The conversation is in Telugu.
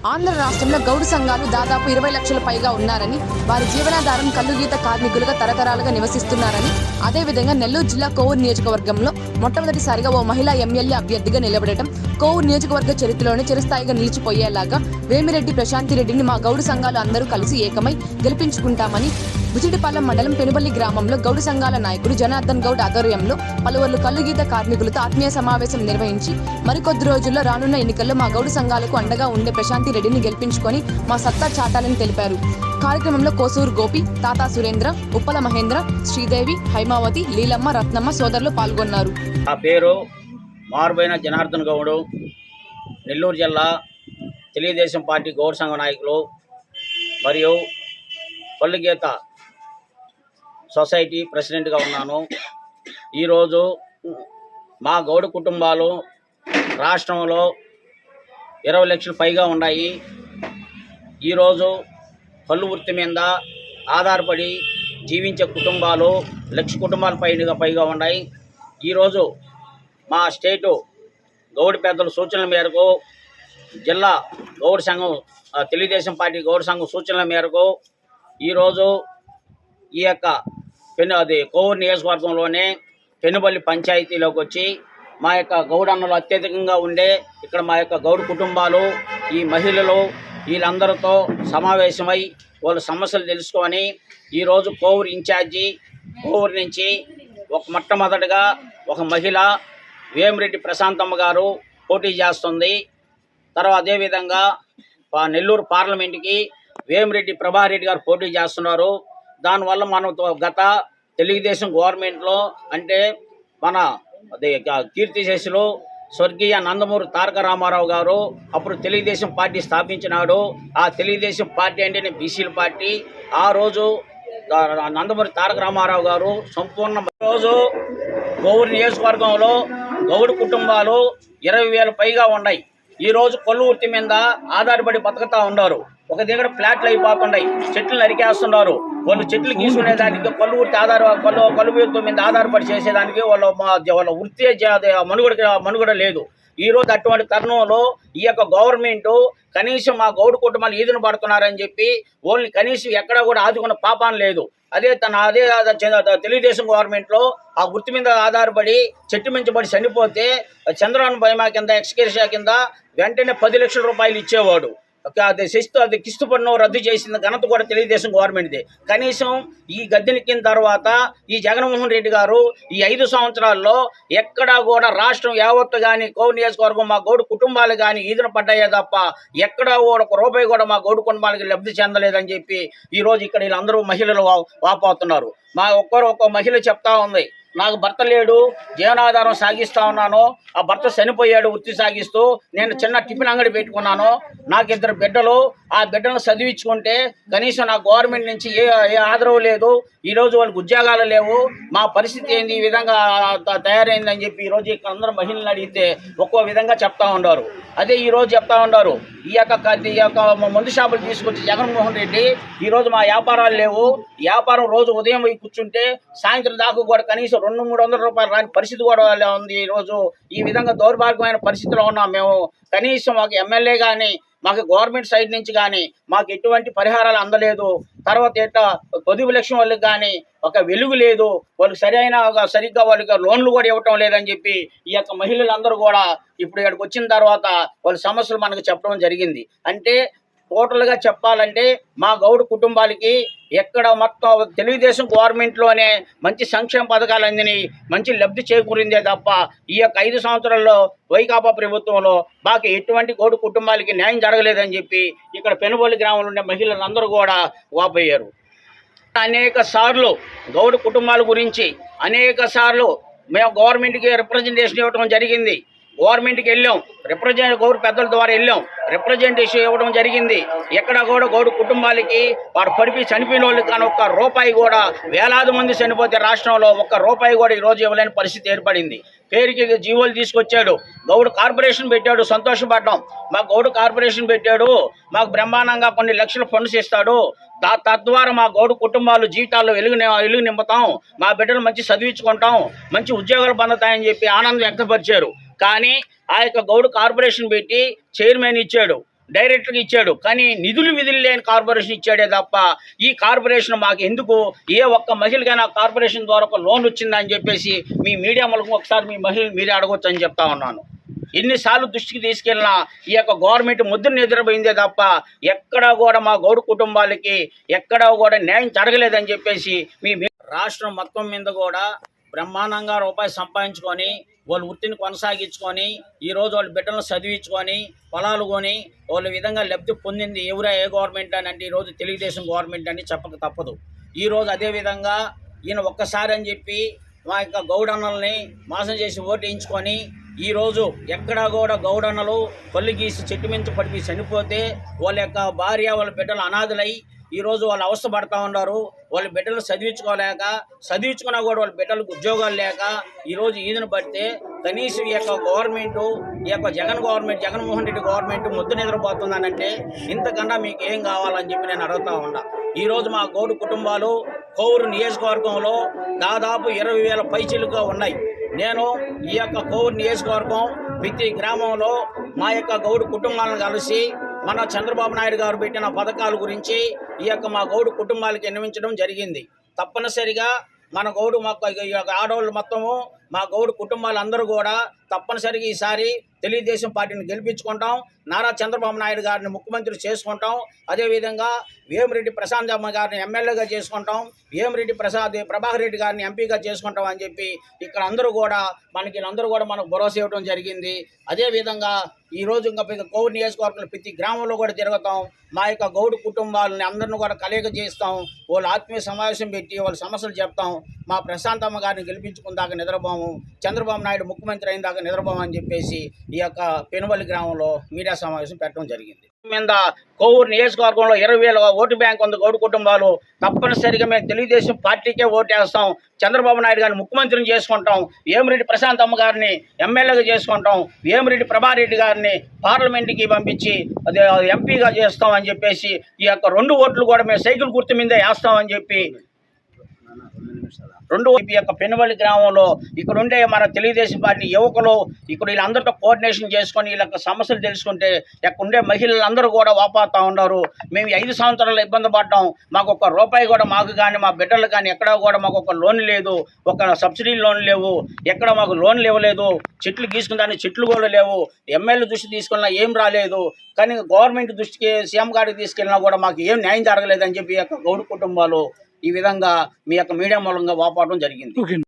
ఆంధ్ర రాష్ట్రంలో గౌడు సంఘాలు దాదాపు ఇరవై లక్షల పైగా ఉన్నారని వారి జీవనాధారం కల్లుగీత కార్మికులుగా తరతరాలుగా నివసిస్తున్నారని అదేవిధంగా నెల్లూరు జిల్లా కోవూరు నియోజకవర్గంలో మొట్టమొదటిసారిగా ఓ మహిళా ఎమ్మెల్యే అభ్యర్థిగా నిలబడటం కోవూరు నియోజకవర్గ చరిత్రలోనే చిరస్థాయిగా నిలిచిపోయేలాగా వేమిరెడ్డి ప్రశాంతి రెడ్డిని మా గౌడు సంఘాలు అందరూ కలిసి ఏకమై గెలిపించుకుంటామని బుజిడిపాలెం మండలం పెనుబల్లి గ్రామంలో గౌడు సంఘాల నాయకుడు జనార్దన్ గౌడ్ ఆధ్వర్యంలో పలువురు కల్లుగీత కార్మికులతో ఆత్మీయ సమావేశం నిర్వహించి మరికొద్ది రోజుల్లో రానున్న ఎన్నికల్లో మా గౌడు సంఘాలకు అండగా ఉండే ప్రశాంతి రెడ్డిని గెలిపించుకొని మా సత్తా చాటాలని తెలిపారు. కార్యక్రమంలో కోసూరు గోపి తాతా సురేంద్ర ఉప్పల మహేంద్ర శ్రీదేవి హైమావతి లీలమ్మ రత్నమ్మ సోదరులు పాల్గొన్నారు. నా పేరు మారుబోయిన జనార్దన్ గౌడు. నెల్లూరు జిల్లా తెలుగుదేశం పార్టీ గౌడ సంఘ నాయకులు మరియు పల్లిగీత సొసైటీ ప్రెసిడెంట్గా ఉన్నాను. ఈరోజు మా గౌడ కుటుంబాలు రాష్ట్రంలో ఇరవై లక్షలు పైగా ఉన్నాయి. ఈరోజు పళ్ళు వృత్తి మీద ఆధారపడి జీవించే కుటుంబాలు లక్ష కుటుంబాల పైన పైగా ఉన్నాయి. ఈరోజు మా స్టేటు గౌడి పెద్దల సూచనల మేరకు జిల్లా గౌడ సంఘం తెలుగుదేశం పార్టీ గౌడ సంఘం సూచనల మేరకు ఈరోజు ఈ యొక్క పెను అది కోవూరు నియోజకవర్గంలోనే పెనుబల్లి పంచాయతీలోకి వచ్చి మా యొక్క గౌడన్నలు అత్యధికంగా ఉండే ఇక్కడ మా యొక్క గౌడ కుటుంబాలు ఈ మహిళలు వీళ్ళందరితో సమావేశమై వాళ్ళ సమస్యలు తెలుసుకొని ఈరోజు కోవూరు ఇన్ఛార్జి కోవూరు నుంచి ఒక మొట్టమొదటిగా ఒక మహిళ వేమిరెడ్డి ప్రశాంతమ్మ గారు పోటీ చేస్తుంది. తర్వాత అదేవిధంగా నెల్లూరు పార్లమెంట్కి వేమిరెడ్డి ప్రభారెడ్డి గారు పోటీ చేస్తున్నారు. దానివల్ల మనం గత తెలుగుదేశం గవర్నమెంట్లో అంటే మన కీర్తిశేషులు స్వర్గీయ నందమూరి తారక రామారావు గారు అప్పుడు తెలుగుదేశం పార్టీ స్థాపించినాడు. ఆ తెలుగుదేశం పార్టీ అంటేనే బీసీల పార్టీ. ఆ రోజు నందమూరి తారక రామారావు గారు సంపూర్ణ రోజు గౌరు నియోజకవర్గంలో గౌడు కుటుంబాలు ఇరవై వేల పైగా ఉన్నాయి. ఈరోజు కొల్లు వృత్తి మీద ఆధారపడి బతుకుతా ఉన్నారు. ఒక దగ్గర ఫ్లాట్లు అయిపోతున్నాయి చెట్లు నరికేస్తున్నారు వాళ్ళు చెట్లు గీసుకునేదానికి కొల్లు వృత్తి ఆధార కొల్లు కొల్లు వృత్తి మీద ఆధారపడి చేసేదానికి వాళ్ళ మా- వాళ్ళ వృత్తి మనుగడ మనుగడ లేదు. ఈ రోజు అటువంటి తరుణంలో ఈ యొక్క గవర్నమెంట్ కనీసం మా గౌడు కుటుంబాలు ఈదున పడుతున్నారని చెప్పి వాళ్ళని కనీసం ఎక్కడ కూడా ఆదుకున్న పాపాన్ లేదు. అదే తన అదే తెలుగుదేశం గవర్నమెంట్లో ఆ గుర్తు మీద ఆధారపడి చెట్టు మించబడి చనిపోతే చంద్రబాబు భయమా కింద ఎక్స్కేర్షా కింద వెంటనే పది లక్షల రూపాయలు ఇచ్చేవాడు. అది శిస్తు అది కిస్తు పన్ను రద్దు చేసిన ఘనత కూడా తెలుగుదేశం గవర్నమెంట్దే కనీసం ఈ గద్దెనెక్కిన తర్వాత ఈ జగన్మోహన్ రెడ్డి గారు ఈ ఐదు సంవత్సరాల్లో ఎక్కడా కూడా రాష్ట్రం యావత్తు కానీ కోవి నియోజకవర్గం మా గౌడు కుటుంబాలు కానీ ఈదున పడ్డాయే తప్ప ఎక్కడా కూడా ఒక రూపాయి కూడా మా గౌడు కుటుంబాలకి లబ్ధి చెందలేదని చెప్పి ఈరోజు ఇక్కడ వీళ్ళందరూ మహిళలు వా- వాపోతున్నారు. మా ఒక్కరు ఒక్కో మహిళ చెప్తా ఉంది. నాకు భర్త లేడు జీవనాధారం సాగిస్తా ఉన్నాను. ఆ భర్త చనిపోయాడు వృత్తి సాగిస్తూ నేను చిన్న టిఫిన్ అంగడి పెట్టుకున్నాను. నాకు ఇద్దరు బిడ్డలు ఆ బిడ్డను చదివించుకుంటే కనీసం నా గవర్నమెంట్ నుంచి ఏ ఏ ఆదరవు లేదు. ఈరోజు వాళ్ళకి ఉద్యోగాలు లేవు. మా పరిస్థితి ఏంది? ఈ విధంగా తయారైందని చెప్పి ఈరోజు ఇక్కడ అందరూ మహిళలు అడిగితే ఒక్కో విధంగా చెప్తా ఉన్నారు. అదే ఈరోజు చెప్తా ఉన్నారు. ఈ యొక్క ఈ యొక్క మందు షాపులు తీసుకొచ్చి జగన్మోహన్ రెడ్డి ఈరోజు మా వ్యాపారాలు లేవు. వ్యాపారం రోజు ఉదయం పోయి కూర్చుంటే సాయంత్రం దాకా కూడా కనీసం రెండు మూడు వందల రూపాయలు రాని పరిస్థితి కూడా ఉంది. ఈరోజు ఈ విధంగా దౌర్భాగ్యమైన పరిస్థితిలో ఉన్నాం మేము. కనీసం మాకు ఎమ్మెల్యే కానీ మాకు గవర్నమెంట్ సైడ్ నుంచి కానీ మాకు ఎటువంటి పరిహారాలు అందలేదు. తర్వాత ఎట్ట పొదుపు లక్ష్యం వాళ్ళకి కానీ ఒక వెలుగు లేదు. వాళ్ళకి సరైన సరిగ్గా వాళ్ళకి లోన్లు కూడా ఇవ్వటం లేదని చెప్పి ఈ యొక్క మహిళలందరూ కూడా ఇప్పుడు ఇక్కడికి వచ్చిన తర్వాత వాళ్ళ సమస్యలు మనకు చెప్పడం జరిగింది. అంటే టోటల్గా చెప్పాలంటే మా గౌడు కుటుంబాలకి ఎక్కడ మొత్తం తెలుగుదేశం గవర్నమెంట్లోనే మంచి సంక్షేమ పథకాలు అందినాయి మంచి లబ్ధి చేకూరిందే తప్ప ఈ యొక్క ఐదు సంవత్సరాల్లో వైకాపా ప్రభుత్వంలో మాకు ఎటువంటి గౌడు కుటుంబాలకి న్యాయం జరగలేదని చెప్పి ఇక్కడ పెనుబోలి గ్రామంలో ఉండే మహిళలందరూ కూడా వాపోయారు. అనేక సార్లు గౌడు కుటుంబాల గురించి అనేక సార్లు మేము గవర్నమెంట్కి రిప్రజెంటేషన్ ఇవ్వడం జరిగింది. గవర్నమెంట్కి వెళ్ళాం. రిప్రజెంట్ గౌరు పెద్దల ద్వారా వెళ్ళాం. రిప్రజెంటేషన్ ఇవ్వడం జరిగింది. ఎక్కడ కూడా గౌడు కుటుంబాలకి వారు పడిపి చనిపోయిన వాళ్ళకి కానీ ఒక్క రూపాయి కూడా వేలాది మంది చనిపోతే రాష్ట్రంలో ఒక్క రూపాయి కూడా ఈ రోజు ఇవ్వలేని పరిస్థితి ఏర్పడింది. పేరుకి జీవోలు తీసుకొచ్చాడు. గౌడు కార్పొరేషన్ పెట్టాడు. సంతోషపడ్డాం. మాకు గౌడు కార్పొరేషన్ పెట్టాడు. మాకు బ్రహ్మాండంగా కొన్ని లక్షల ఫండ్స్ ఇస్తాడు. దా తద్వారా మా గౌడు కుటుంబాలు జీవితాల్లో వెలుగు వెలుగు నింపుతాం. మా బిడ్డలు మంచి చదివించుకుంటాం. మంచి ఉద్యోగాలు పొందుతాయని చెప్పి ఆనందం వ్యక్తపరిచారు. కానీ ఆ యొక్క గౌడు కార్పొరేషన్ పెట్టి చైర్మన్ ఇచ్చాడు డైరెక్టర్కి ఇచ్చాడు కానీ నిధులు విధులు లేని కార్పొరేషన్ ఇచ్చాడే తప్ప ఈ కార్పొరేషన్ మాకు ఎందుకు? ఏ ఒక్క మహిళకైనా కార్పొరేషన్ ద్వారా ఒక లోన్ వచ్చిందని చెప్పేసి మీ మీడియా మూలకం ఒకసారి మీ మహిళలు మీరే అడగొచ్చు అని చెప్తా ఉన్నాను. ఎన్నిసార్లు దృష్టికి తీసుకెళ్ళినా ఈ యొక్క గవర్నమెంట్ ముద్ర నిద్రపోయిందే తప్ప ఎక్కడా కూడా మా గౌడు కుటుంబాలకి ఎక్కడా కూడా న్యాయం జరగలేదని చెప్పేసి మీ మీ- రాష్ట్రం మొత్తం మీద కూడా బ్రహ్మాండంగా రూపాయి సంపాదించుకొని వాళ్ళ వృత్తిని కొనసాగించుకొని ఈ రోజు వాళ్ళ బిడ్డలను చదివించుకొని పొలాలు కొని వాళ్ళ విధంగా లబ్ధి పొందింది ఎవరా ఏ గవర్నమెంట్ అని అంటే ఈరోజు తెలుగుదేశం గవర్నమెంట్ అని చెప్పక తప్పదు. ఈరోజు అదే విధంగా ఈయన ఒక్కసారి అని చెప్పి మా యొక్క గౌడన్నల్ని మోసం చేసి ఓటు ఈరోజు ఎక్కడా కూడా గౌడన్నలు పళ్ళు గీసి చెట్టు మించి పడిపి చనిపోతే వాళ్ళ యొక్క భార్య వాళ్ళ బిడ్డలు అనాథులై ఈరోజు వాళ్ళు అవస్థ పడతా ఉన్నారు. వాళ్ళ బిడ్డలు చదివించుకోలేక చదివించుకున్నా కూడా వాళ్ళ బిడ్డలకు ఉద్యోగాలు లేక ఈరోజు ఈదును పడితే కనీసం ఈ యొక్క గవర్నమెంట్ ఈ యొక్క జగన్ గవర్నమెంట్ జగన్మోహన్ రెడ్డి గవర్నమెంట్ ముద్దు నిద్రపోతుందనంటే ఇంతకన్నా మీకు ఏం కావాలని చెప్పి నేను అడుగుతా ఉన్నా. ఈరోజు మా గౌడు కుటుంబాలు కోవూరు నియోజకవర్గంలో దాదాపు ఇరవై వేల పైచీలుగా ఉన్నాయి. నేను ఈ యొక్క కోవూరు నియోజకవర్గం ప్రతి గ్రామంలో మా యొక్క గౌడు కుటుంబాలను కలిసి మన చంద్రబాబు నాయుడు గారు పెట్టిన పథకాల గురించి ఈ యొక్క మా గౌడు కుటుంబాలకు విన్నవించడం జరిగింది. తప్పనిసరిగా మన గౌడు మాకు ఈ యొక్క ఆడవాళ్ళు మొత్తము మా గౌడు కుటుంబాలందరూ కూడా తప్పనిసరిగా ఈసారి తెలుగుదేశం పార్టీని గెలిపించుకుంటాం. నారా చంద్రబాబు నాయుడు గారిని ముఖ్యమంత్రి చేసుకుంటాం. అదేవిధంగా వేమిరెడ్డి ప్రశాంత్ అమ్మ గారిని ఎమ్మెల్యేగా చేసుకుంటాం. వేమిరెడ్డి ప్రసాద్ ప్రభాకర్ రెడ్డి గారిని ఎంపీగా చేసుకుంటాం అని చెప్పి ఇక్కడ అందరూ కూడా మనకి వీళ్ళందరూ కూడా మనకు భరోసా ఇవ్వడం జరిగింది. అదేవిధంగా ఈ రోజు ఇంకా ప్రతి కోవిడ్ నియోజకవర్గంలో ప్రతి గ్రామంలో కూడా తిరుగుతాం. మా యొక్క గౌడు కుటుంబాలని అందరిని కూడా కలయిక చేస్తాం. వాళ్ళ ఆత్మీయ సమావేశం పెట్టి వాళ్ళ సమస్యలు చెప్తాం. మా ప్రశాంతమ్మ గారిని గెలిపించుకుందాక నిద్రపోము చంద్రబాబు నాయుడు ముఖ్యమంత్రి అయిన దాకా నిద్రపోము అని చెప్పేసి ఈ యొక్క పెనువల్లి గ్రామంలో మీడియా సమావేశం పెట్టడం జరిగింది. మీద కోవూరు నియోజకవర్గంలో ఇరవై వేల ఓటు బ్యాంక్ ఉంది. గౌడు కుటుంబాలు తప్పనిసరిగా మేము తెలుగుదేశం పార్టీకే ఓటేస్తాం చంద్రబాబు నాయుడు గారిని ముఖ్యమంత్రిని చేసుకుంటాం. వేమిరెడ్డి ప్రశాంత్ అమ్మ గారిని ఎమ్మెల్యేగా చేసుకుంటాం. వేమిరెడ్డి ప్రభారెడ్డి గారిని పార్లమెంట్కి పంపించి అదే ఎంపీగా చేస్తాం అని చెప్పేసి ఈ యొక్క రెండు ఓట్లు కూడా మేము సైకిల్ గుర్తు మీదే వేస్తామని చెప్పి రెండు ఈ యొక్క పెనువల్లి గ్రామంలో ఇక్కడ ఉండే మన తెలుగుదేశం పార్టీ యువకులు ఇక్కడ వీళ్ళందరితో కోఆర్డినేషన్ చేసుకొని వీళ్ళ సమస్యలు తెలుసుకుంటే ఇక్కడ ఉండే మహిళలందరూ కూడా వాపోతా ఉన్నారు. మేము ఐదు సంవత్సరాలు ఇబ్బంది పడ్డాం. మాకు ఒక రూపాయి కూడా మాకు కానీ మా బిడ్డలు కానీ ఎక్కడా కూడా మాకు ఒక లోన్ లేదు. ఒక సబ్సిడీ లోన్ లేవు. ఎక్కడ మాకు లోన్లు ఇవ్వలేదు. చెట్లు గీసుకుని చెట్లు కూడా లేవు. ఎమ్మెల్యే దృష్టి తీసుకున్నా ఏం రాలేదు. కానీ గవర్నమెంట్ దృష్టికి సీఎం గారికి తీసుకెళ్ళినా కూడా మాకు ఏం న్యాయం జరగలేదని చెప్పి యొక్క గౌడు కుటుంబాలు ఈ విధంగా మీ యొక్క మీడియా మూలంగా వాపోవడం జరిగింది.